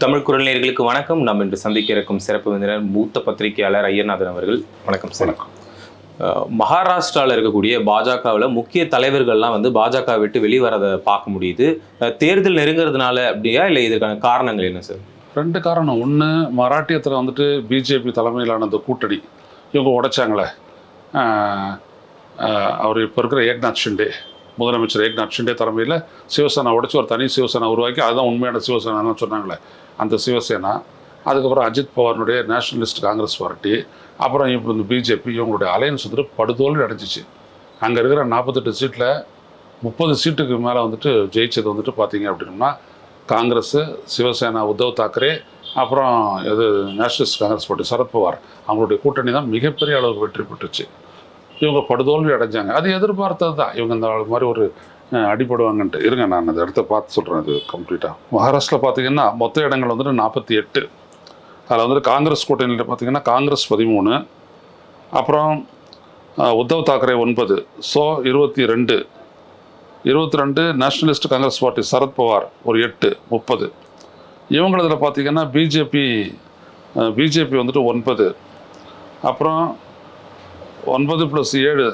தமிழ் குரல் நேயர்களுக்கு வணக்கம். நாம் இன்று சந்திக்க இருக்கும் சிறப்பு விருந்தினர் மூத்த பத்திரிகையாளர் ஐயர்நாதன் அவர்கள். வணக்கம் சார். அஹ், மகாராஷ்டிரால இருக்கக்கூடிய பாஜகவில் முக்கிய தலைவர்கள்லாம் வந்து பாஜக விட்டு வெளிவரதை பார்க்க முடியுது. தேர்தல் நெருங்குறதுனால அப்படியா? இல்லை இதற்கான காரணங்கள் என்ன சார்? ரெண்டு காரணம். ஒன்று மராட்டியத்தில் வந்துட்டு பிஜேபி தலைமையிலான அந்த கூட்டணி இவங்க உடைச்சாங்களே. அவர் இப்போ இருக்கிற ஏக்நாத் ஷிண்டே. முதலமைச்சர் ஏக்நாத் ஷிண்டே தலைமையில் சிவசேனா உடச்சி ஒரு தனி சிவசேனா உருவாக்கி அதுதான் உண்மையான சிவசேனான்னு சொன்னாங்களே. அந்த சிவசேனா அதுக்கப்புறம் அஜித் பவாருடைய நேஷனலிஸ்ட் காங்கிரஸ் பார்ட்டி அப்புறம் இப்போ இந்த பிஜேபி இவங்களுடைய அலையன்ஸ் வந்துட்டு படுதோல்வி அடைஞ்சிச்சு. அங்கே இருக்கிற நாற்பத்தெட்டு சீட்டில் முப்பது சீட்டுக்கு மேலே வந்துட்டு ஜெயிச்சது வந்துட்டு பார்த்தீங்க அப்படின்னா காங்கிரஸ் சிவசேனா உத்தவ் தாக்கரே அப்புறம் இது நேஷனலிஸ்ட் காங்கிரஸ் பார்ட்டி சரத்பவார். அவங்களுடைய கூட்டணி தான் மிகப்பெரிய அளவுக்கு வெற்றி பெற்றுச்சு. இவங்க படுதோல்வி அடைஞ்சாங்க. அது எதிர்பார்த்தது தான் இவங்க இந்த மாதிரி ஒரு அடிபடுவாங்கன்ட்டு. இருங்க நான் அந்த இடத்த பார்த்து சொல்கிறேன் இது கம்ப்ளீட்டாக மகாராஷ்டிரா பார்த்தீங்கன்னா மொத்த இடங்கள் வந்துட்டு நாற்பத்தி எட்டு. அதில் வந்துட்டு காங்கிரஸ் கூட்டணியில் பார்த்தீங்கன்னா காங்கிரஸ் பதிமூணு. அப்புறம் உத்தவ் தாக்கரே ஒன்பது. ஸோ இருபத்தி ரெண்டு. இருபத்தி ரெண்டு நேஷ்னலிஸ்ட் காங்கிரஸ் பார்ட்டி சரத்பவார் ஒரு எட்டு முப்பது. இவங்களதில் பார்த்தீங்கன்னா பிஜேபி பிஜேபி வந்துட்டு ஒன்பது. அப்புறம் ஒன்பது ப்ளஸ் ஏழு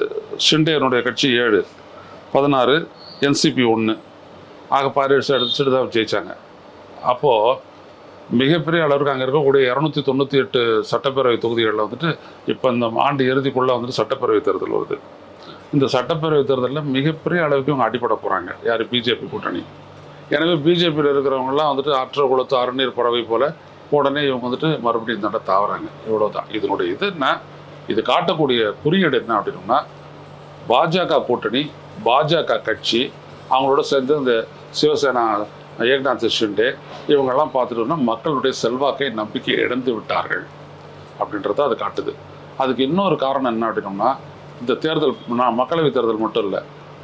ஷிண்டேனுடைய கட்சி ஏழு பதினாறு என்சிபி ஒன்று ஆக பாரி அடிச்சுட்டு தான் ஜெயித்தாங்க அப்போது மிகப்பெரிய அளவுக்கு அங்கே இருக்கக்கூடிய இரநூத்தி தொண்ணூற்றி எட்டு சட்டப்பேரவை தொகுதிகளில் வந்துட்டு இப்போ இந்த ஆண்டு இறுதிக்குள்ளே வந்துட்டு சட்டப்பேரவை தேர்தல் வருது. இந்த சட்டப்பேரவை தேர்தலில் மிகப்பெரிய அளவுக்கு இவங்க அடிபட போகிறாங்க யார்? பிஜேபி கூட்டணி. எனவே பிஜேபியில் இருக்கிறவங்கலாம் வந்துட்டு ஆற்ற குளத்து அறுநீர் பறவை போல் உடனே இவங்க வந்துட்டு மறுபடியும் இந்த தாவறாங்க இவ்வளோ தான் இதனுடைய இது என்ன? இது காட்டக்கூடிய குறியீடு என்ன அப்படின்னா பாஜக கூட்டணி பாஜக கட்சி அவங்களோட சேர்ந்து இந்த சிவசேனா ஏக்நாத் ஷிண்டே இவங்கெல்லாம் பார்த்துட்டோம்னா மக்களுடைய செல்வாக்கை நம்பிக்கை இழந்து விட்டார்கள் அப்படின்றத அது காட்டுது. அதுக்கு இன்னொரு காரணம் என்ன அப்படின்னோம்னா இந்த தேர்தல் நான் மக்களவை தேர்தல் மட்டும் இல்லை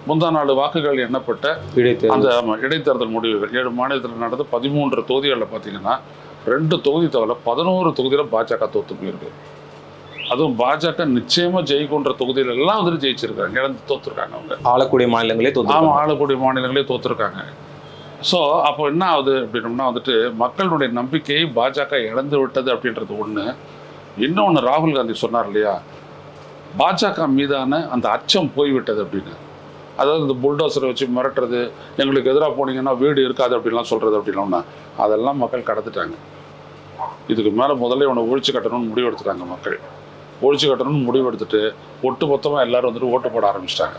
முந்தா நாலு வாக்குகள் எண்ணப்பட்ட இடைத்தேர்தல். அந்த இடைத்தேர்தல் முடிவுகள் ஏழு மாநிலத்தில் நடந்த பதிமூன்று தொகுதிகளில் பார்த்தீங்கன்னா ரெண்டு தொகுதி தவிர பதினோரு தொகுதியில் பாஜக தோத்து போயிருக்கு. அதுவும் பாஜக நிச்சயமா ஜெயிக்குன்ற தொகுதியில எல்லாம் வந்துட்டு ஜெயிச்சிருக்காங்க. இழந்து தோத்துருக்காங்க அவங்க. ஆளக்கூடிய மாநிலங்களே ஆமாம் தோற்று ஆளக்கூடிய மாநிலங்களே தோத்துருக்காங்க. ஸோ அப்போ என்ன ஆகுது அப்படின்னம்னா வந்துட்டு மக்களுடைய நம்பிக்கையை பாஜக இழந்து விட்டது அப்படின்றது ஒன்று இன்னொன்று ராகுல் காந்தி சொன்னார் இல்லையா? பாஜக மீதான அந்த அச்சம் போய்விட்டது அப்படின்னு. அதாவது இந்த புல்டோசரை வச்சு மிரட்டுறது எங்களுக்கு எதிராக போனீங்கன்னா வீடு இருக்காது அப்படின்லாம் சொல்கிறது அப்படின்னா அதெல்லாம் மக்கள் கடந்துட்டாங்க. இதுக்கு மேலே முதல்ல இவனை ஒழிச்சு கட்டணும்னு முடிவு எடுத்துட்டாங்க மக்கள். ஒழிச்சு கட்டணும்னு முடிவெடுத்துட்டு ஒட்டு மொத்தமாக எல்லாரும் வந்துட்டு ஓட்டு போட ஆரம்பிச்சிட்டாங்க.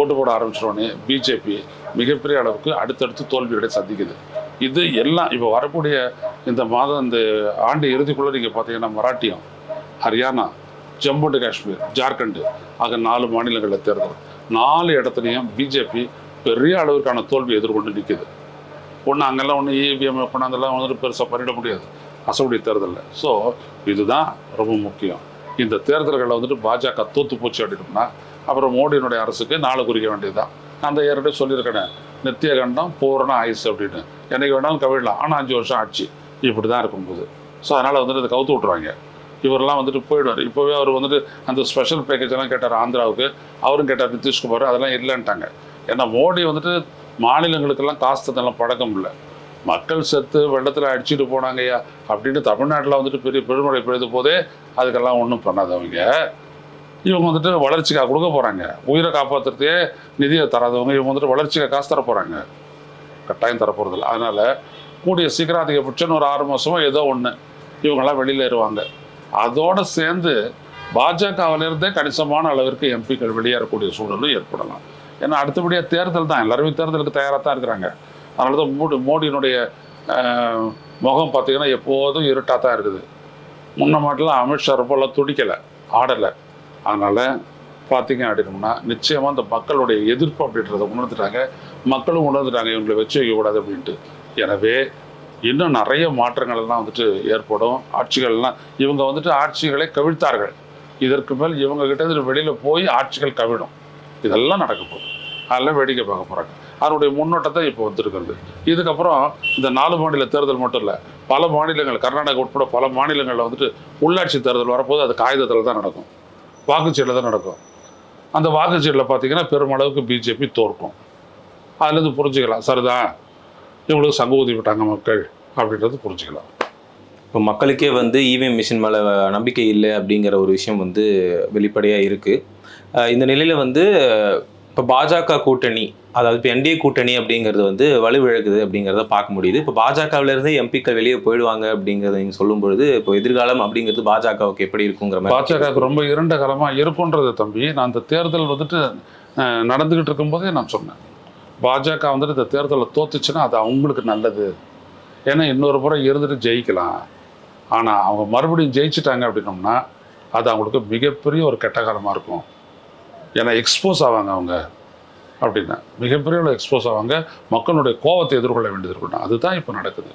ஓட்டு போட ஆரம்பிச்சிட்டோடனே பிஜேபி மிகப்பெரிய அளவுக்கு அடுத்தடுத்து தோல்விகளை சந்திக்குது. இது எல்லாம் இப்போ வரக்கூடிய இந்த மாதம் இந்த ஆண்டு இறுதிக்குள்ளே நீங்கள் பார்த்தீங்கன்னா மராட்டியம் ஹரியானா ஜம்மு அண்ட் காஷ்மீர் ஜார்க்கண்டு ஆக நாலு மாநிலங்களில் தேர்தல். நாலு இடத்துலையும் பிஜேபி பெரிய அளவிற்கான தோல்வி எதிர்கொண்டு நிற்குது ஒன்று அங்கெல்லாம் ஒன்று இபிஎம் கொண்டாந்தெல்லாம் வந்துட்டு பெருசாக பண்ணிட முடியாது. அசம்பிளி தேர்தலில். ஸோ இதுதான் ரொம்ப முக்கியம். இந்த தேர்தல்களில் வந்துட்டு பாஜக தோத்து போச்சு அப்படின்னா அப்புறம் மோடியினுடைய அரசுக்கு நாளை குறிக்க வேண்டியதுதான். நான் அந்த ஏற்கனவே சொல்லியிருக்கேன் நித்திய கண்டம் பூரண ஆயுசு அப்படின்னு. என்னைக்கு வேணாலும் கவிழலாம். ஆனால் அஞ்சு வருஷம் ஆட்சி இப்படி தான் இருக்கும்போது. ஸோ அதனால் வந்துட்டு இதை கவுத்து விட்ருவாங்க இவரெல்லாம் வந்துட்டு போயிடுவார். இப்போவே அவர் வந்துட்டு அந்த ஸ்பெஷல் பேக்கேஜ் எல்லாம் கேட்டார் ஆந்திராவுக்கு. அவரும் கேட்டார் நிதிஷ்குமார். அதெல்லாம் இல்லைன்ட்டாங்க. ஏன்னா மோடி வந்துட்டு மாநிலங்களுக்கெல்லாம் காசு தந்தெல்லாம் பழக்கம் இல்லை. மக்கள் செத்து வெள்ளத்தில் அடிச்சுட்டு போனாங்கய்யா அப்படின்னு தமிழ்நாட்டில் வந்துட்டு பெரிய பெருமழை பெய்த போதே அதுக்கெல்லாம் ஒன்றும் பண்ணாதவங்க. இவங்க வந்துட்டு வளர்ச்சிக்காக கொடுக்க போகிறாங்க உயிரை காப்பாற்றுறதே நிதியை தராதவங்க இவங்க வந்துட்டு வளர்ச்சிக்காக காசு தர போகிறாங்க கட்டாயம் தரப்போகிறதில்ல அதனால் கூடிய சீக்கிரம் அதிகபட்சம் ஒரு ஆறு மாதமோ ஏதோ ஒன்று இவங்கெல்லாம் வெளியில் ஏறுவாங்க. அதோடு சேர்ந்து பாஜகவிலிருந்தே கணிசமான அளவிற்கு எம்பிக்கள் வெளியேறக்கூடிய சூழலும் ஏற்படலாம். ஏன்னா அடுத்தபடியாக தேர்தல் தான். எல்லாருமே தேர்தலுக்கு தயாராக தான் இருக்கிறாங்க. அதனால தான் மோடி மோடியினுடைய முகம் பார்த்தீங்கன்னா எப்போதும் இருட்டாக தான் இருக்குது. முன்ன மாட்டெல்லாம் அமித்ஷா ரொம்பலாம் துடிக்கலை ஆடலை. அதனால் பார்த்தீங்க அப்படின்னோம்னா நிச்சயமாக அந்த மக்களுடைய எதிர்ப்பு அப்படின்றத உணர்ந்துட்டாங்க. மக்களும் உணர்ந்துட்டாங்க இவங்களை வச்சு வைக்கக்கூடாது அப்படின்ட்டு. எனவே இன்னும் நிறைய மாற்றங்கள்லாம் வந்துட்டு ஏற்படும். ஆட்சிகள்லாம் இவங்க வந்துட்டு ஆட்சிகளை கவிழ்த்தார்கள். இதற்கு மேல் இவங்க கிட்ட வெளியில் போய் ஆட்சிகள் கவிழும். இதெல்லாம் நடக்க போகுது அதெல்லாம் வேடிக்கை பார்க்க போகிறாங்க அதனுடைய முன்னோட்டத்தை இப்போ வந்திருக்கிறது. இதுக்கப்புறம் இந்த நாலு மாநில தேர்தல் மட்டும் இல்லை பல மாநிலங்கள் கர்நாடகா உட்பட பல மாநிலங்களில் வந்துட்டு உள்ளாட்சி தேர்தல் வரப்போது அது காகிதத்தில் தான் நடக்கும். வாக்குச்சீட்டில் தான் நடக்கும். அந்த வாக்குச்சீட்டில் பார்த்தீங்கன்னா பெருமளவுக்கு பிஜேபி தோற்கும். அதுலேருந்து புரிஞ்சுக்கலாம். சரிதான் இவங்களுக்கு சங்க ஊதி விட்டாங்க மக்கள் அப்படின்றது புரிஞ்சுக்கலாம். இப்போ மக்களுக்கே வந்து இவிஎம் மிஷின் மேலே நம்பிக்கை இல்லை அப்படிங்கிற ஒரு விஷயம் வந்து வெளிப்படையாக இருக்குது இந்த நிலையில் வந்து இப்போ பாஜக கூட்டணி அதாவது இப்போ என்டிஏ கூட்டணி அப்படிங்கிறது வந்து வலுவிழக்குது அப்படிங்கிறத பார்க்க முடியுது. இப்போ பாஜகவிலேருந்து எம்பிக்கள் வெளியே போயிடுவாங்க அப்படிங்கிறத நீங்கள் சொல்லும் பொழுது இப்போ எதிர்காலம் அப்படிங்கிறது பாஜகவுக்கு எப்படி இருக்குங்கிற மாதிரி பாஜகவுக்கு ரொம்ப இருண்ட காலமாக இருக்குன்றது தம்பி நான் அந்த தேர்தல் வந்துட்டு அஹ், நடந்துகிட்டு இருக்கும்போதே நான் சொன்னேன். பாஜக வந்துட்டு இந்த தேர்தலில் தோத்துச்சுன்னா அது அவங்களுக்கு நல்லது. ஏன்னா இன்னொரு முறை இருந்துட்டு ஜெயிக்கலாம். ஆனால் அவங்க மறுபடியும் ஜெயிச்சிட்டாங்க அப்படின்னோம்னா அது அவங்களுக்கு மிகப்பெரிய ஒரு கெட்ட காலமாக இருக்கும். ஏன்னா எக்ஸ்போஸ் ஆவாங்க அவங்க. அப்படின்னா மிகப்பெரிய ஒரு எக்ஸ்போஸ் ஆவாங்க. மக்களுடைய கோபத்தை எதிர்கொள்ள வேண்டியது இருக்கணும் அதுதான் இப்போ நடக்குது.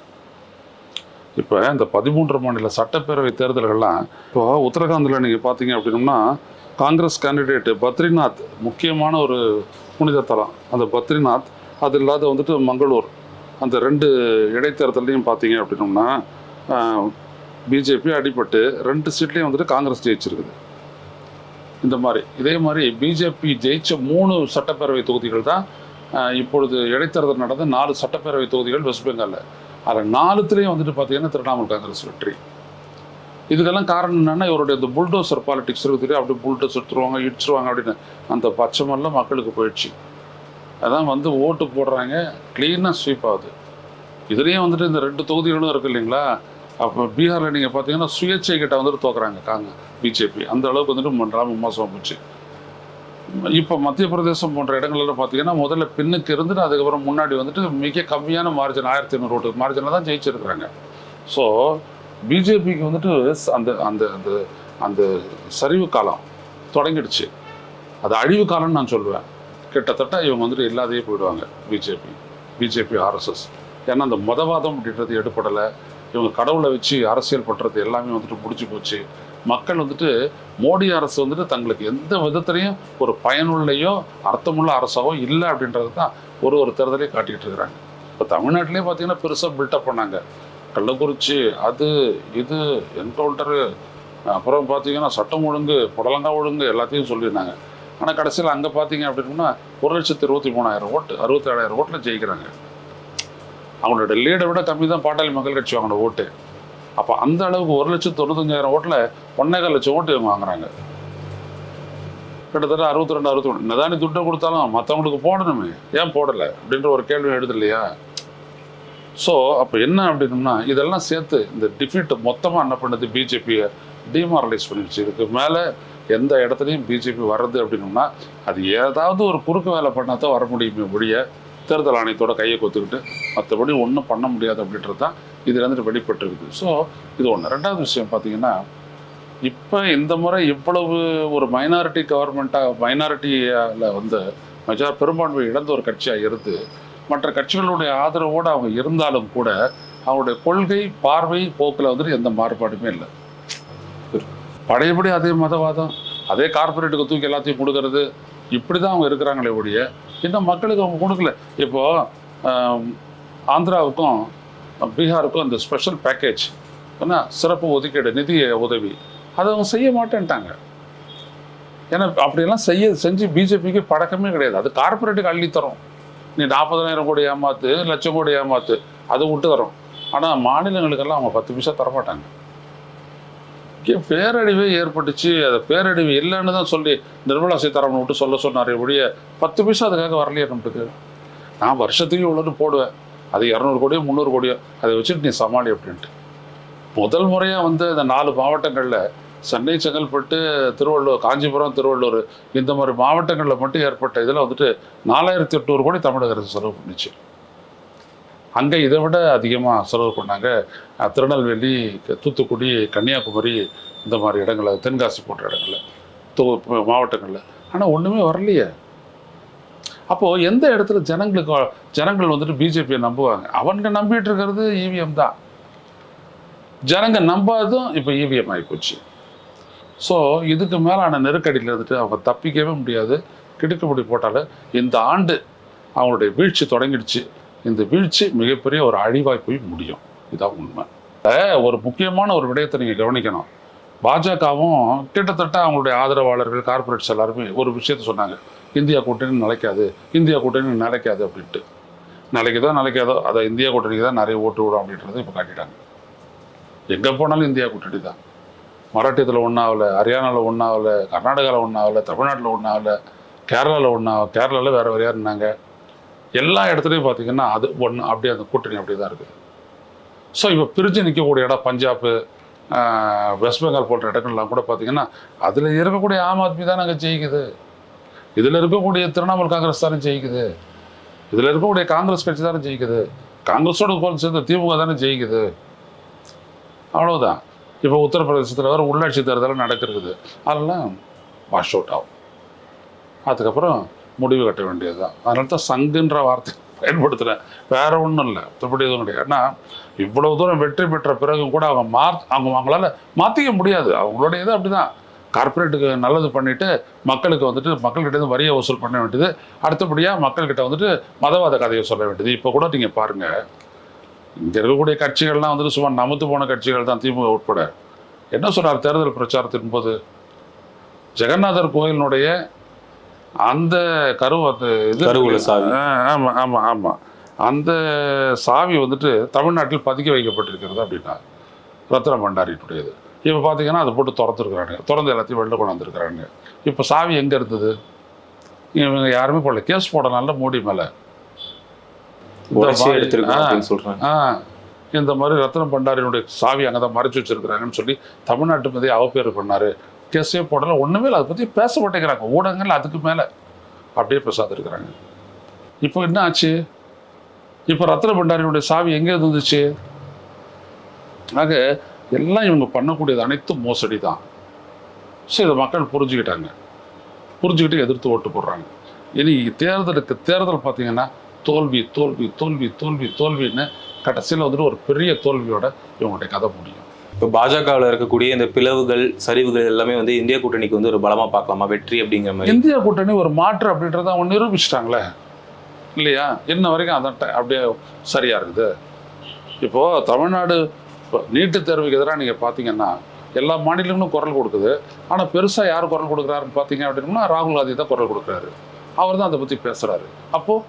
இப்போ இந்த பதிமூன்று மாநில சட்டப்பேரவை தேர்தல்கள்லாம் இப்போ உத்தரகாண்டில் நீங்கள் பார்த்தீங்க அப்படின்னம்னா காங்கிரஸ் கேண்டிடேட்டு பத்ரிநாத் முக்கியமான ஒரு புனித தலம். அந்த பத்ரிநாத் அது இல்லாத வந்துட்டு மங்களூர். அந்த ரெண்டு இடைத்தேர்தலையும் பார்த்தீங்க அப்படின்னம்னா பிஜேபி அடிபட்டு ரெண்டு சீட்லேயும் வந்துட்டு காங்கிரஸ் ஜெயிச்சிருக்குது. இந்த மாதிரி. இதே மாதிரி பிஜேபி ஜெயிச்ச மூணு சட்டப்பேரவை தொகுதிகள் தான் இப்பொழுது இடைத்தேர்தல் நடந்த நாலு சட்டப்பேரவை தொகுதிகள் வெஸ்ட் பெங்காலில் அதில் நாலுத்துலேயும் வந்துட்டு பார்த்தீங்கன்னா திரிணாமுல் காங்கிரஸ் வெற்றி. இதுக்கெல்லாம் காரணம் என்னென்னா இவருடைய இந்த புல்டோசர் பாலிடிக்ஸ் இருக்குது அப்படி புல்டோஸ் எடுத்துருவாங்க இடிச்சிருவாங்க அப்படின்னு. அந்த பச்சைமெல்லாம் மக்களுக்கு போயிடுச்சு. அதான் வந்து ஓட்டு போடுறாங்க க்ளீனாக ஸ்வீப் ஆகுது. இதுலேயும் வந்துட்டு இந்த ரெண்டு தொகுதிகளும் இருக்கு இல்லைங்களா? அப்போ பீகாரில் நீங்கள் பார்த்தீங்கன்னா சுயேட்சை கிட்ட வந்துட்டு தோக்குறாங்க காங்க பிஜேபி அந்த அளவுக்கு வந்துட்டு ராம மோசமாக போச்சு இப்போ மத்திய பிரதேசம் போன்ற இடங்கள்லாம் பார்த்தீங்கன்னா முதல்ல பின்னுக்கு இருந்துட்டு அதுக்கப்புறம் முன்னாடி வந்துட்டு மிக கம்மியான மார்ஜின் ஆயிரத்தி ஐநூறு ஓட்டு மார்ஜினில் தான் ஜெயிச்சிருக்கிறாங்க. ஸோ பிஜேபிக்கு வந்துட்டு அந்த அந்த அந்த அந்த சரிவு காலம் தொடங்கிடுச்சு. அது அழிவு காலம்னு நான் சொல்லுவேன். கிட்டத்தட்ட இவங்க வந்துட்டு இல்லாதையே போயிடுவாங்க பிஜேபி பிஜேபி ஆர்எஸ்எஸ் ஏன்னா அந்த மதவாதம் அப்படின்றது எடுப்படலை இவங்க கடவுளை வச்சு அரசியல் பண்ணுறது எல்லாமே வந்துட்டு முடிச்சு போச்சு. மக்கள் வந்துட்டு மோடி அரசு வந்துட்டு தங்களுக்கு எந்த விதத்துலையும் ஒரு பயனுள்ளையோ அர்த்தமுள்ள அரசாவோ இல்லை அப்படின்றது தான் ஒரு ஒரு தேர்தலையும் காட்டிகிட்டு இருக்கிறாங்க. இப்போ தமிழ்நாட்டிலே பார்த்தீங்கன்னா பெருசாக பில்டப் பண்ணாங்க. கள்ளக்குறிச்சி அது இது என்கவுண்டரு அப்புறம் பார்த்தீங்கன்னா சட்டம் ஒழுங்கு புடலங்கா ஒழுங்கு எல்லாத்தையும் சொல்லியிருந்தாங்க. ஆனால் கடைசியில் அங்கே பார்த்தீங்க அப்படின்னா ஒரு லட்சத்து இருபத்தி மூணாயிரம் ஓட்டு அறுபத்தேழாயிரம் ஓட்டில் ஜெயிக்கிறாங்க. அவங்களோட லீடை விட கம்மி தான் பாட்டாளி மக்கள் கட்சி வாங்கின ஓட்டு. அப்போ அந்த அளவுக்கு ஒரு லட்சத்து தொண்ணூத்தஞ்சாயிரம் ஓட்டில் ஒன்னேகால் லட்சம் ஓட்டு இவங்க வாங்குறாங்க. கிட்டத்தட்ட அறுபத்தி ரெண்டு அறுபத்தி ஒன்று. நிதானி துட்டை கொடுத்தாலும் மற்றவங்களுக்கு போடணுமே. ஏன் போடலை? அப்படின்ற ஒரு கேள்வி எடுது இல்லையா? ஸோ அப்போ என்ன அப்படின்னம்னா இதெல்லாம் சேர்த்து இந்த டிஃபீட் மொத்தமாக என்ன பண்ணுது? பிஜேபியை டிமாரலைஸ் பண்ணிடுச்சு இதுக்கு மேலே எந்த இடத்துலையும் பிஜேபி வர்றது அப்படின்னம்னா அது ஏதாவது ஒரு குறுக்கு வேலை பண்ணால் தான் வர முடியுமே ஒழிய தேர்தல் ஆணையத்தோட கையை கொத்துக்கிட்டு மற்றபடி ஒன்றும் பண்ண முடியாது அப்படின்றது தான் இதுல இருந்துட்டு வெளிப்பட்டிருக்குது. ஸோ இது ஒன்று ரெண்டாவது விஷயம் பார்த்தீங்கன்னா இப்போ இந்த முறை இவ்வளவு ஒரு மைனாரிட்டி கவர்மெண்ட்டாக மைனாரிட்டியில் வந்து மெஜா பெரும்பான்மை இழந்த ஒரு கட்சியாக இருந்து மற்ற கட்சிகளுடைய ஆதரவோடு அவங்க இருந்தாலும் கூட அவங்களுடைய கொள்கை பார்வை போக்கில் வந்துட்டு எந்த மாறுபாடுமே இல்லை. பழையபடி அதே மதவாதம் அதே கார்ப்பரேட்டுக்கு தூக்கி எல்லாத்தையும் கொடுக்கறது இப்படி தான் அவங்க இருக்கிறாங்களே ஒழிய இன்னும் மக்களுக்கு அவங்க கொடுக்கல. இப்போ ஆந்திராவுக்கும் பீகாருக்கும் அந்த ஸ்பெஷல் பேக்கேஜ் என்ன சிறப்பு ஒதுக்கீடு நிதி உதவி அதை அவங்க செய்ய மாட்டேன்ட்டாங்க. ஏன்னா அப்படியெல்லாம் செய்ய செஞ்சு பிஜேபிக்கு பழக்கமே கிடையாது. அது கார்ப்பரேட்டுக்கு அள்ளி தரும். நீ நாற்பதாயிரம் கோடி ஏமாத்து லட்சம் கோடி ஏமாத்து அது விட்டு தரும். ஆனால் மாநிலங்களுக்கெல்லாம் அவங்க பத்து பைசா தரமாட்டாங்க. பேரழிவே ஏற்பட்டுச்சு. அது பேரழிவு இல்லைன்னு தான் சொல்லி நிர்மலா சீதாராமன் விட்டு சொல்ல சொன்னார் ஒழிய பத்து பைசா அதுக்காக வரலையே நம்மளுக்கு. நான் வருஷத்துக்கு இவ்வளோன்னு போடுவேன். அது இரநூறு கோடியோ முந்நூறு கோடியோ அதை வச்சுட்டு நீ சமாளி அப்படின்ட்டு. முதல் முறையாக வந்து இந்த நாலு மாவட்டங்களில் சென்னை செங்கல்பட்டு திருவள்ளூர் காஞ்சிபுரம் திருவள்ளூர் இந்த மாதிரி மாவட்டங்களில் மட்டும் ஏற்பட்ட இதில் வந்துட்டு நாலாயிரத்தி எட்நூறு கோடி தமிழக அரசு செலவு பண்ணிச்சு. அங்கே இதை விட அதிகமாக செலவு பண்ணாங்க. திருநெல்வேலி தூத்துக்குடி கன்னியாகுமரி இந்த மாதிரி இடங்களில் தென்காசி போன்ற இடங்களில் தொ மாவட்டங்களில். ஆனால் ஒன்றுமே வரலையே. அப்போது எந்த இடத்துல ஜனங்களுக்கு ஜனங்கள் வந்துட்டு பிஜேபியை நம்புவாங்க? அவங்க நம்பிட்டு இருக்கிறது இவிஎம் தான். ஜனங்க நம்பாததும் இப்போ இவிஎம் ஆகிப்போச்சு ஸோ இதுக்கு மேலான நெருக்கடியில் இருந்துட்டு அவங்க தப்பிக்கவே முடியாது. கிடுக்குப்பிடி போட்டாலும் இந்த ஆண்டு அவங்களுடைய வீழ்ச்சி தொடங்கிடுச்சு. இந்த வீழ்ச்சி மிகப்பெரிய ஒரு அழிவாய் போய் முடியும். இதான் உண்மை. ஒரு முக்கியமான ஒரு விடயத்தை நீங்கள் கவனிக்கணும். பாஜகவும் கிட்டத்தட்ட அவங்களுடைய ஆதரவாளர்கள் கார்ப்பரேட்ஸ் எல்லாருமே ஒரு விஷயத்த சொன்னாங்க. இந்தியா கூட்டணி நிலைக்காது இந்தியா கூட்டணி நிலைக்காது அப்படின்ட்டு. நாளைக்கு தான் அதை இந்தியா கூட்டணிக்கு தான் நிறைய ஓட்டு விடும் அப்படின்றத இப்போ காட்டிட்டாங்க. எங்கே போனாலும் இந்தியா கூட்டணி தான். மராட்டியத்தில் ஒன்றாவில் ஹரியானாவில் ஒன்றாவில் கர்நாடகாவில் ஒன்றாகல தமிழ்நாட்டில் ஒன்றாகல கேரளாவில் ஒன்றாக கேரளாவில் வேறு வேறையாக இருந்தாங்க எல்லா இடத்துலையும் பார்த்தீங்கன்னா அது ஒன்று அப்படியே அந்த கூட்டணி அப்படியே தான் இருக்குது ஸோ இப்போ பிரிஞ்சு நிற்கக்கூடிய இடம் பஞ்சாப்பு வெஸ்ட் பெங்கால் போன்ற இடங்கள்லாம் கூட பார்த்தீங்கன்னா அதில் இருக்கக்கூடிய ஆம் ஆத்மி தான் நாங்கள் ஜெயிக்குது. இதில் இருக்கக்கூடிய திரிணாமுல் காங்கிரஸ் தானே ஜெயிக்குது. இதில் இருக்கக்கூடிய காங்கிரஸ் கட்சி தானே ஜெயிக்குது. காங்கிரஸோட கோல் சேர்ந்து திமுக தானே ஜெயிக்குது. அவ்வளோதான் இப்போ உத்தரப்பிரதேசத்தில் வேறு உள்ளாட்சி தேர்தல் நடக்கிறது. அதெல்லாம் வாஷ் அவுட் ஆகும். அதுக்கப்புறம் முடிவு கட்ட வேண்டியது தான் அதனால தான் சங்குன்ற வார்த்தை பயன்படுத்துகிறேன் வேற ஒன்றும் இல்லை. மற்றபடி எதுவும் கிடையாது. ஏன்னா இவ்வளவு தூரம் வெற்றி பெற்ற பிறகு கூட அவங்க மாற் அவங்க அவங்களால மாற்றிக்க முடியாது. அவங்களுடைய இது அப்படிதான். கார்ப்பரேட்டுக்கு நல்லது பண்ணிவிட்டு மக்களுக்கு வந்துட்டு மக்கள்கிட்ட இருந்து வரியை வசூல் பண்ண வேண்டியது. அடுத்தபடியாக மக்கள்கிட்ட வந்துட்டு மதவாத கதையை சொல்ல வேண்டியது. இப்போ கூட நீங்கள் பாருங்கள் இங்கே இருக்கக்கூடிய கட்சிகள்லாம் வந்துட்டு சும்மா நமத்து போன கட்சிகள் தான் திமுக உட்பட. என்ன சொன்னார் தேர்தல் பிரச்சாரத்தின் போது? ஜெகநாதர் கோயிலினுடைய அந்த கரு அந்த இது கருவூல சாவி. ஆ, ஆமா ஆமா ஆமா. அந்த சாவி வந்துட்டு தமிழ்நாட்டில் பதுக்கி வைக்கப்பட்டிருக்கிறது அப்படின்னா ரத்ன பண்டாரினுடையது இப்போ பார்த்தீங்கன்னா அதை போட்டு திறந்துருக்குறாங்க திறந்து எல்லாத்தையும் வெளில கொண்டு வந்திருக்கிறாங்க. இப்போ சாவி எங்கே இருந்தது? இவங்க யாருமே போடல. கேஸ் போடனால மூடி மேலே. எடுத்திருக்கோம் ஆ. இந்த மாதிரி ரத்ன பண்டாரினுடைய சாவி அங்கே தான் மறைச்சு வச்சிருக்கிறாங்கன்னு சொல்லி தமிழ்நாட்டு மீதே அவப்பேறு பண்ணாரு. கேஸே போடல ஒன்றுமே இல்லை. அதை பற்றி பேச மாட்டேங்கிறாங்க. ஊடகங்கள் அதுக்கு மேலே அப்படியே பேசாது இருக்கிறாங்க. இப்போ என்ன ஆச்சு? இப்போ ரத்ன பண்டாரியுடைய சாவி எங்கே இருந்துச்சு ஆக எல்லாம் இவங்க பண்ணக்கூடியது அனைத்தும் மோசடி தான் ஸோ இதை மக்கள் புரிஞ்சுக்கிட்டாங்க. புரிஞ்சுக்கிட்டு எதிர்த்து ஓட்டு போடுறாங்க. இனி தேர்தலுக்கு தேர்தல் பார்த்தீங்கன்னா தோல்வி தோல்வி தோல்வி தோல்வி தோல்வின்னு கடைசியில் வந்துட்டு ஒரு பெரிய தோல்வியோட இவங்களுடைய கதை முடியும். இப்போ பாஜகவில் இருக்கக்கூடிய இந்த பிளவுகள் சரிவுகள் எல்லாமே வந்து இந்திய கூட்டணிக்கு வந்து ஒரு பலமாக பார்க்கலாமா? வெற்றி அப்படிங்கிற மாதிரி. இந்திய கூட்டணி ஒரு மாற்று அப்படின்றத அவங்க நிரூபிச்சிட்டாங்களே. இல்லையா? இன்ன வரைக்கும் அதான் அப்படியே சரியாக இருக்குது. இப்போது தமிழ்நாடு இப்போ நீட்டுத் தேர்வுக்கு எதிராக நீங்கள் பார்த்தீங்கன்னா எல்லா மாநிலங்களும் குரல் கொடுக்குது. ஆனால் பெருசாக யார் குரல் கொடுக்குறாருன்னு பார்த்தீங்க அப்படின்னா ராகுல் காந்தி தான் குரல் கொடுக்குறாரு. அவர் தான் அதை பற்றி பேசுகிறாரு அப்போது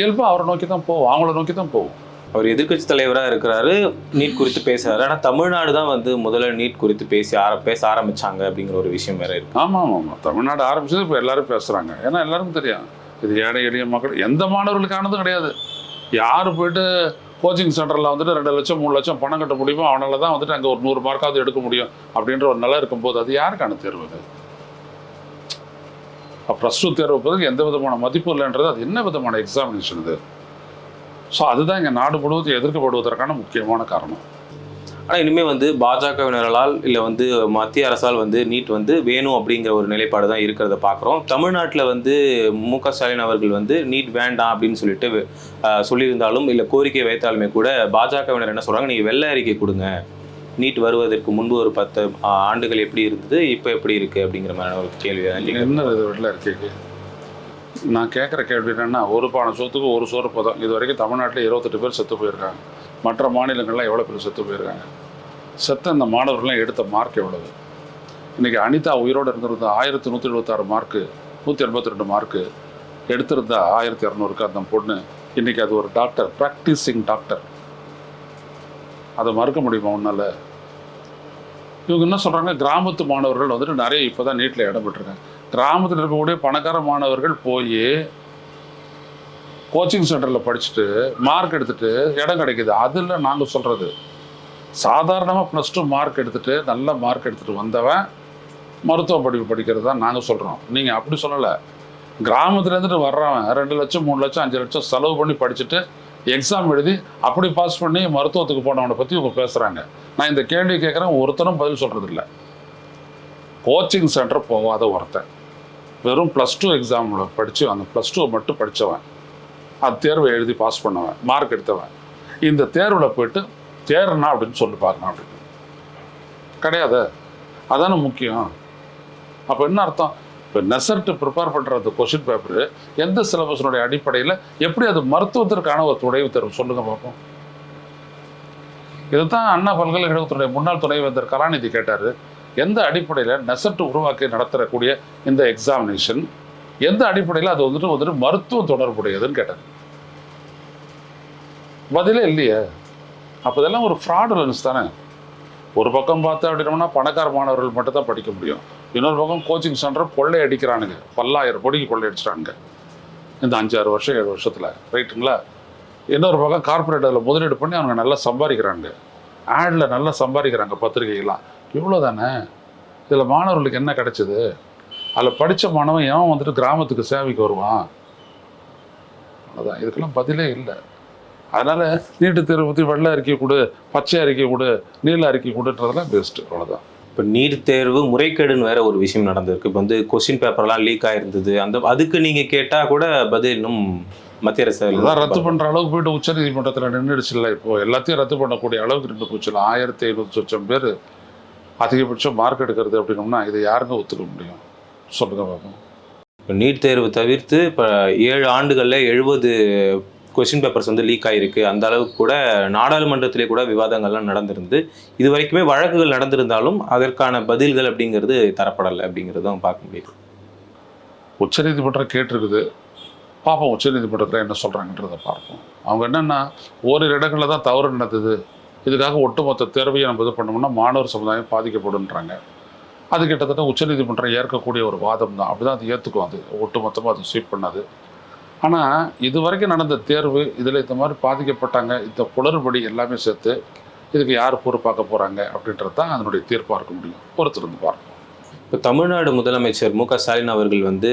இயல்பாக அவரை நோக்கி தான் போவோம். அவங்கள நோக்கி தான் போவோம். அவர் எதிர்க்கட்சி தலைவராக இருக்கிறாரு நீட் குறித்து பேசுறாரு. ஆனால் தமிழ்நாடு தான் வந்து முதல்ல நீட் குறித்து பேசி ஆர பேச ஆரம்பிச்சாங்க அப்படிங்கிற ஒரு விஷயம் வேற இருக்கு. ஆமாம் ஆமாம் ஆமாம் தமிழ்நாடு ஆரம்பிச்சது இப்போ எல்லாரும் பேசுகிறாங்க ஏன்னா எல்லாருக்கும் தெரியும். இது ஏழை எளிய மக்கள் எந்த மாணவர்களுக்கானதும் கிடையாது. யார் போயிட்டு கோச்சிங் சென்டரில் வந்துட்டு ரெண்டு லட்சம் மூணு லட்சம் பணம் கட்ட முடியுமோ அவனால தான் வந்துட்டு அங்கே ஒரு நூறு மார்க்காவது எடுக்க முடியும் அப்படின்ற ஒரு நிலை இருக்கும்போது அது யாருக்கான தேர்வு அது? ப்ளஸ் டூ தேர்வு பிறகு எந்த விதமான மதிப்பு இல்லைன்றது அது என்ன விதமான எக்ஸாமினேஷன் இது ஸோ அதுதான் இங்கே நாடு முழுவதும் எதிர்க்கப்படுவதற்கான முக்கியமான காரணம். ஆனா இனிமே வந்து பாஜகவினரால் இல்ல வந்து மத்திய அரசால் வந்து நீட் வந்து வேணும் அப்படிங்கிற ஒரு நிலைப்பாடு தான் இருக்கிறத பார்க்குறோம் தமிழ்நாட்டில் வந்து மு க ஸ்டாலின் அவர்கள் வந்து நீட் வேண்டாம் அப்படின்னு சொல்லிட்டு சொல்லியிருந்தாலும் இல்லை கோரிக்கை வைத்தாலுமே கூட பாஜகவினர் என்ன சொல்றாங்க நீங்க வெள்ளை அறிக்கை கொடுங்க. நீட் வருவதற்கு முன்பு ஒரு பத்து ஆண்டுகள் எப்படி இருந்தது இப்போ எப்படி இருக்கு? அப்படிங்கிற மாதிரி ஒரு கேள்வி. என்ன வெளில இருக்கீங்க நான் கேட்குற கேள்வி என்னென்னா ஒரு பானை சொத்துக்கு ஒரு சோறு பதம். இது வரைக்கும் தமிழ்நாட்டில் இருபத்தெட்டு பேர் செத்து போயிருக்காங்க. மற்ற மாநிலங்கள்லாம் எவ்வளோ பேர் செத்து போயிருக்காங்க? செத்த இந்த மாணவர்கள்லாம் எடுத்த மார்க் எவ்வளவு? இன்றைக்கி அனிதா உயிரோடு இருந்திருந்தா ஆயிரத்தி நூற்றி எழுபத்தாறு மார்க்கு நூற்றி எண்பத்தி ரெண்டு மார்க்கு எடுத்திருந்தா ஆயிரத்தி இரநூறுக்கு அந்த பொண்ணு இன்றைக்கி அது ஒரு டாக்டர் ப்ராக்டிஸிங் டாக்டர் அதை மறுக்க முடியுமா உன்னால்? இவங்க என்ன சொல்கிறாங்க கிராமத்து மாணவர்கள் வந்துட்டு நிறைய இப்போ தான் நீட்டில் இடம் பெற்றிருக்காங்க. கிராமத்தில் இருக்கக்கூடிய பணக்கார மாணவர்கள் போய் கோச்சிங் சென்டரில் படிச்சுட்டு மார்க் எடுத்துட்டு இடம் கிடைக்குது. அதில் நாங்கள் சொல்கிறது சாதாரணமாக ப்ளஸ் டூ மார்க் எடுத்துட்டு நல்ல மார்க் எடுத்துகிட்டு வந்தவன் மருத்துவ படிப்பு படிக்கிறது தான் நாங்கள் சொல்கிறோம் நீங்கள் அப்படி சொல்லலை. கிராமத்துலேருந்துட்டு வர்றவன் ரெண்டு லட்சம் மூணு லட்சம் அஞ்சு லட்சம் செலவு பண்ணி படிச்சுட்டு எக்ஸாம் எழுதி அப்படி பாஸ் பண்ணி மருத்துவத்துக்கு போனவனை பற்றி இவங்க பேசுகிறாங்க நான் இந்த கேள்வி கேட்குறேன் ஒருத்தரும் பதில் சொல்கிறது இல்லை கோச்சிங் சென்டர் போகாத ஒருத்தன். வெறும் ப்ளஸ் டூ எக்ஸாமில் படித்து அந்த ப்ளஸ் டூ மட்டும் படித்தவன் அந்த தேர்வை எழுதி பாஸ் பண்ணவன் மார்க் எடுத்தவன். இந்த தேர்வில் போயிட்டு தேர்னா அப்படின்னு சொல்லி பாருங்க அப்படின்னு கிடையாது. அதானே முக்கியம். அப்போ என்ன அர்த்தம்? இப்போ நெசர்ட்டு ப்ரிப்பேர் பண்ணுற அந்த கொஷின் பேப்பரு எந்த சிலபஸினுடைய அடிப்படையில் எப்படி அது மருத்துவத்திற்கான ஒரு துணைவு தேர்வு சொல்லுங்கள் பார்ப்போம் இதுதான் அண்ணா பல்கலைக்கழகத்தினுடைய முன்னாள் துணைவேந்தர் கலாநிதி கேட்டார். எந்த அடிப்படையில் நெசட்டு உருவாக்கி நடத்தக்கூடிய இந்த எக்ஸாமினேஷன் எந்த அடிப்படையில் அது வந்துட்டு வந்துட்டு மருத்துவ தொடர்புடையதுன்னு கேட்டாங்க பதிலே இல்லையே. அப்போ இதெல்லாம் ஒரு ஃப்ராடுலன்ஸ் தானே. ஒரு பக்கம் பார்த்தா அப்படின்னோம்னா பணக்கார மாணவர்கள் மட்டும் தான் படிக்க முடியும். இன்னொரு பக்கம் கோச்சிங் சென்டர் கொள்ளை அடிக்கிறானுங்க. பல்லாயிரம் கோடிக்கு கொள்ளை அடிச்சிட்டானுங்க. இந்த அஞ்சாறு வருஷம் ஏழு வருஷத்தில். ரைட்டுங்களா இன்னொரு பக்கம் கார்ப்பரேட் அதில் முதலீடு பண்ணி அவங்க நல்லா சம்பாதிக்கிறாங்க ஆடில் நல்லா சம்பாதிக்கிறாங்க பத்திரிகைகள்லாம். இவ்வளோ தானே இதில் மாணவர்களுக்கு என்ன கிடைச்சது? அதில் படித்த மாணவன் ஏன் வந்துட்டு கிராமத்துக்கு சேவைக்கு வருவான்? அதான் இதுக்கெல்லாம் பதிலே இல்லை. அதனால் நீட்டு தேர்வு பற்றி வெள்ளை அறிக்கை கொடு பச்சை அறிக்கை கொடு நீல அறிக்கை கொடுன்றதெல்லாம் பெஸ்ட்டு அவ்வளோதான் இப்போ நீட் தேர்வு முறைகேடுன்னு வேற ஒரு விஷயம் நடந்திருக்கு. இப்போ வந்து கொஸ்டின் பேப்பர்லாம் லீக் ஆயிருந்தது. அந்த அதுக்கு நீங்க கேட்டா கூட பதில் இன்னும் மத்திய அரசு இதெல்லாம் ரத்து பண்ணுற அளவுக்கு போயிட்டு உச்சநீதிமன்றத்தில் நின்றுடுச்சுல்ல இப்போ. எல்லாத்தையும் ரத்து பண்ணக்கூடிய அளவுக்கு நின்று போச்சுல ஆயிரத்தி ஐநூற்றி சொச்சம் பேர். அதிகபட்சம் மார்க் எடுக்கிறது அப்படின்னோம்னா இதை யாருங்க ஒத்துக்க முடியும்? சொல்லுங்க பார்ப்போம் இப்போ நீட் தேர்வு தவிர்த்து இப்போ ஏழு ஆண்டுகளில் எழுபது கொஸ்டின் பேப்பர்ஸ் வந்து லீக் ஆயிருக்கு. அந்த அளவுக்கு கூட நாடாளுமன்றத்திலே கூட விவாதங்கள்லாம் நடந்திருந்து இது வரைக்குமே வழக்குகள் நடந்திருந்தாலும் அதற்கான பதில்கள் அப்படிங்கிறது தரப்படலை அப்படிங்கிறதும் பார்க்க முடியுது. உச்சநீதிமன்றம் கேட்டிருக்குது. பார்ப்போம் உச்சநீதிமன்றத்தில் என்ன சொல்கிறாங்கன்றதை பார்ப்போம். அவங்க என்னென்னா ஓரிரு இடங்களில் தான் தவறு நடந்தது. இதுக்காக ஒட்டுமொத்த தேர்வையை நம்ம இது பண்ணோம்னா மாணவர் சமுதாயம் பாதிக்கப்படுன்றாங்க அது கிட்டத்தட்ட உச்சநீதிமன்றம் ஏற்கக்கூடிய ஒரு வாதம் தான் அப்படி தான் அது ஏற்றுக்கும் அது ஒட்டுமொத்தமாக அது ஸ்வீப் பண்ணாது. ஆனால் இது வரைக்கும் நடந்த தேர்வு இதில் இந்த மாதிரி பாதிக்கப்பட்டாங்க இந்த குளறுபடி எல்லாமே சேர்த்து இதுக்கு யார் பொறுப்பாக்க போகிறாங்க அப்படின்றது தான் அதனுடைய தீர்ப்பாக இருக்க முடியும். பொறுத்திருந்து பார்ப்போம். இப்போ தமிழ்நாடு முதலமைச்சர் மு க ஸ்டாலின் அவர்கள் வந்து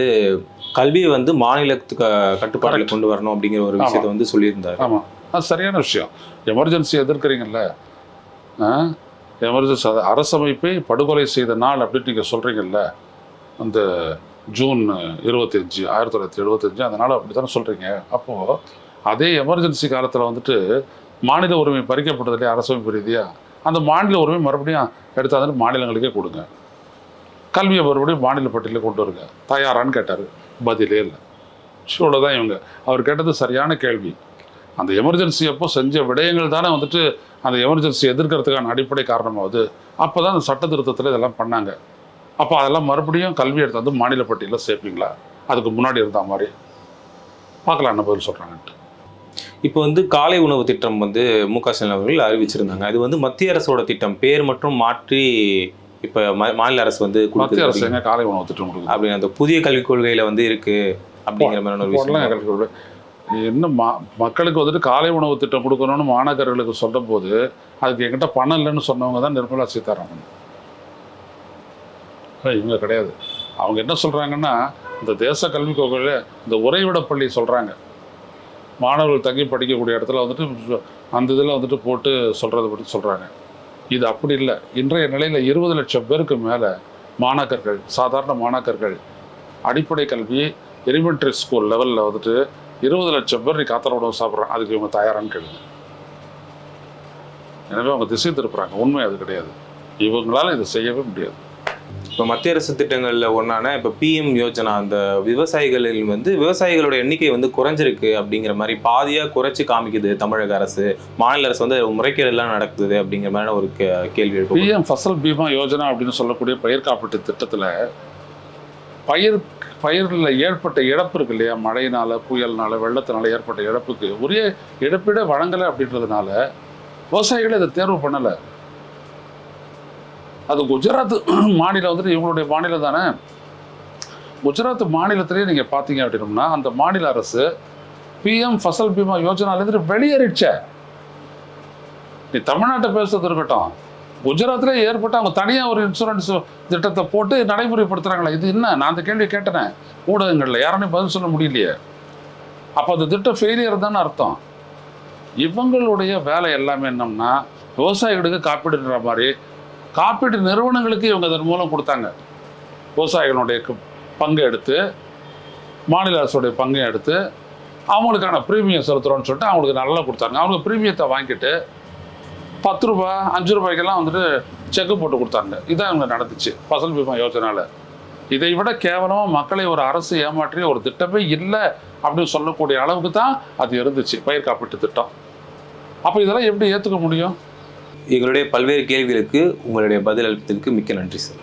கல்வியை வந்து மாநிலத்துக்கு கட்டுப்பாட்டில். கொண்டு வரணும் அப்படிங்கிற ஒரு விஷயத்தை வந்து சொல்லியிருந்தார். ஆமாம் அது சரியான விஷயம். எமர்ஜென்சி எதிர்க்கிறீங்கல்ல எமர்ஜென்சி அரசமைப்பை படுகொலை செய்த நாள் அப்படின்னு நீங்கள் சொல்கிறீங்கல்ல அந்த ஜூன் இருபத்தஞ்சி ஆயிரத்தி தொள்ளாயிரத்தி எழுபத்தஞ்சு அந்த நாள் அப்படி தானே சொல்கிறீங்க அப்போது அதே எமர்ஜென்சி காலத்தில் வந்துட்டு மாநில உரிமை பறிக்கப்பட்டது இல்லையா அரசமைப்பு ரீதியாக அந்த மாநில உரிமை மறுபடியும் எடுத்தாந்து மாநிலங்களுக்கே கொடுங்க. கல்வியை மறுபடியும் மாநில பட்டியலில் கொண்டு வருங்க. தயாரான்னு கேட்டார். பதிலே இல்லை. இவ்வளோதான் இவங்க. அவர் கேட்டது சரியான கேள்வி. அந்த எமர்ஜென்சி அப்போ செஞ்ச விடயங்கள் தானே வந்துட்டு அந்த எமர்ஜென்சி எதிர்க்கிறதுக்கான அடிப்படை காரணமாகுது அப்போ தான் அந்த சட்ட திருத்தத்தில் இதெல்லாம் பண்ணாங்க. அப்போ அதெல்லாம் மறுபடியும் கல்வி எடுத்து வந்து மாநில பட்டியலில் சேர்ப்பீங்களா? அதுக்கு முன்னாடி இருந்த மாதிரி. பார்க்கலாம் என்ன பதில் சொல்கிறாங்கன்ட்டு இப்போ வந்து காலை உணவு திட்டம் வந்து மு க ஸ்டாலின் அவர்கள் அறிவிச்சிருந்தாங்க. அது வந்து மத்திய அரசோட திட்டம். பேர் மற்றும் மாற்றி இப்போ மாநில அரசு வந்து மத்திய அரசு காலை உணவு திட்டம் கொடுக்குது? அப்படின்னு அந்த புதிய கல்விக் கொள்கையில வந்து இருக்கு அப்படிங்கிற மாதிரியான ஒரு விஷயம் இன்னும் மா மக்களுக்கு வந்துட்டு காலை உணவு திட்டம் கொடுக்கணும்னு மாணவர்களுக்கு சொல்லும்போது அதுக்கு என்கிட்ட பணம் இல்லைன்னு சொன்னவங்க தான் நிர்மலா சீதாராமன். இவங்க கிடையாது. அவங்க என்ன சொல்கிறாங்கன்னா இந்த தேச கல்விக் கொள்கையில் இந்த உறைவிட பள்ளி சொல்கிறாங்க மாணவர்கள் தங்கி படிக்கக்கூடிய இடத்துல வந்துட்டு அந்த இதில் வந்துட்டு போட்டு சொல்கிறத பற்றி சொல்கிறாங்க இது அப்படி இல்லை. இன்றைய நிலையில் இருபது லட்சம் பேருக்கு மேலே மாணாக்கர்கள் சாதாரண மாணாக்கர்கள் அடிப்படை கல்வி எலிமெண்ட்ரி ஸ்கூல் லெவலில் வந்துட்டு இருபது லட்சம் பேர் நீ காத்தர உணவு சாப்பிட்றாங்க அதுக்கு இவங்க தயாரான்னு கேளுங்க. எனவே அவங்க திசை திருப்புறாங்க. உண்மை அது கிடையாது. இவங்களால இதை செய்யவே முடியாது. இப்போ மத்திய அரசு திட்டங்கள்ல ஒன்றான இப்போ பிஎம் யோஜனா அந்த விவசாயிகளில் வந்து விவசாயிகளோட எண்ணிக்கை வந்து குறைஞ்சிருக்கு அப்படிங்கிற மாதிரி பாதியா குறைச்சு காமிக்குது தமிழக அரசு. மாநில அரசு வந்து முறைகேடு எல்லாம் நடக்குது அப்படிங்கிற மாதிரியான ஒரு கே- கேள்வி பிஎம் ஃபசல் பீமா யோஜனா அப்படின்னு சொல்லக்கூடிய பயிர் காப்பீட்டு திட்டத்தில் பயிர் பயிரில் ஏற்பட்ட இழப்பு இருக்கு இல்லையா? மழையினால் புயல்னால வெள்ளத்தினால ஏற்பட்ட இழப்புக்கு உரிய இழப்பீடை வழங்கலை அப்படின்றதுனால விவசாயிகளை இதை தேர்வு பண்ணலை. அது குஜராத் மாநிலம் வந்துட்டு இவங்களுடைய மாநிலம் தானே? குஜராத் மாநிலத்திலேயே நீங்கள் பார்த்தீங்க அப்படின்னோம்னா அந்த மாநில அரசு பிஎம் ஃபசல் பீமா யோஜனாலேருந்து வெளியேறிடுச்சே. நீ தமிழ்நாட்டை பேசுறது இருக்கட்டும். குஜராத்தில் ஏற்பட்ட அவங்க தனியாக ஒரு இன்சூரன்ஸ் திட்டத்தை போட்டு நடைமுறைப்படுத்துகிறாங்களே இது என்ன? நான் அந்த கேள்வி கேட்டேனே. ஊடகங்களில். யாராலையும் பதில் சொல்ல முடியலையே. அப்போ அந்த திட்டம் ஃபெயிலியர் தானே அர்த்தம். இவங்களுடைய வேலை எல்லாமே என்னம்னா விவசாயிகளுக்கு காப்பீடுன்ற மாதிரி காப்பீடு நிறுவனங்களுக்கு இவங்க அதன் மூலம் கொடுத்தாங்க. விவசாயிகளுடைய பங்கு பங்கை எடுத்து மாநில அரசுடைய பங்கை எடுத்து அவங்களுக்கான ப்ரீமியம் செலுத்துகிறோன்னு சொல்லிட்டு அவங்களுக்கு நல்லா கொடுத்தாங்க. அவங்க ப்ரீமியத்தை வாங்கிட்டு பத்து ரூபா அஞ்சு ரூபாய்க்கெல்லாம் வந்துட்டு செக்கு போட்டு கொடுத்தாங்க. இதான் இவங்க நடந்துச்சு. ஃபசல் பீமா யோஜனால. இதை விட கேவலமாக மக்களை ஒரு அரசு ஏமாற்றிய ஒரு திட்டமே இல்லை அப்படின்னு சொல்லக்கூடிய அளவுக்கு தான் அது இருந்துச்சு. பயிர் காப்பீட்டு திட்டம். அப்போ இதெல்லாம் எப்படி ஏற்றுக்க முடியும்? எங்களுடைய பல்வேறு கேள்விகளுக்கு உங்களுடைய பதில் அளிப்பதற்கு மிக்க நன்றி சார்.